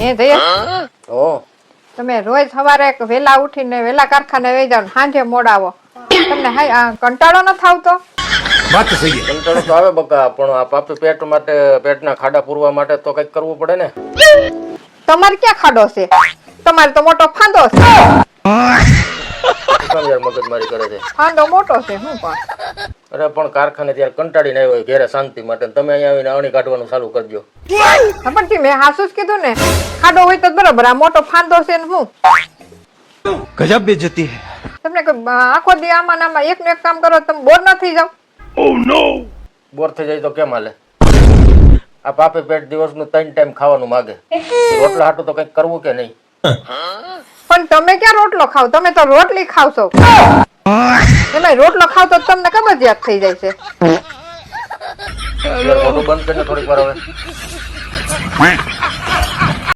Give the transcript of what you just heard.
એ જયેશ ઓ. તમે રોજ સવારે વેલા ઉઠીને વેલા કારખાને વહી જાવ સાંજે મોડા આવો તમને હાય કંટાળો ન થાવતો? વાત સહી કંટાળો તો આવે બકા પણ આ પાપ પેટ માટે પેટના ખાડા પૂરવા માટે તો કંઈક કરવું પડે ને. તમારે ક્યાં ખાડો છે? તમારે તો મોટો ફાંદો છે. મગજમારી કરે છે. ફાંદો મોટો છે હું પણ. અરે પણ કારખાને ત્યારે કંટાળીને આવ્યો હોય ઘેરે શાંતિ માટે. તમે અહીંયા આવીને અણી કાઢવાનું ચાલુ કરજો. ખબર મેં હાસુ જ કીધું ને ખાડો હોય તો બરાબર આ મોટો ફાંદો છે ને હું ગજબ બેજતી હે. તમને કોઈ આખો દી આમાં નામાં એક ને એક કામ કરો તમે બોર ન થઈ જાવ બોર થઈ જાય તો કેમ હાલે? આ પાપે પેટ દિવસનું ત્રણ ટાઈમ ખાવાનું માગે. રોટલા હાટું તો કંઈક કરવું કે નહીં? પણ તમે ક્યાં રોટલો ખાવ? તમે તો રોટલી ખાવ છો એમાં રોટલો ખાવ તો તમને કબજિયાત થઈ જાય છે. બંધ કરીને થોડીક વાર હવે.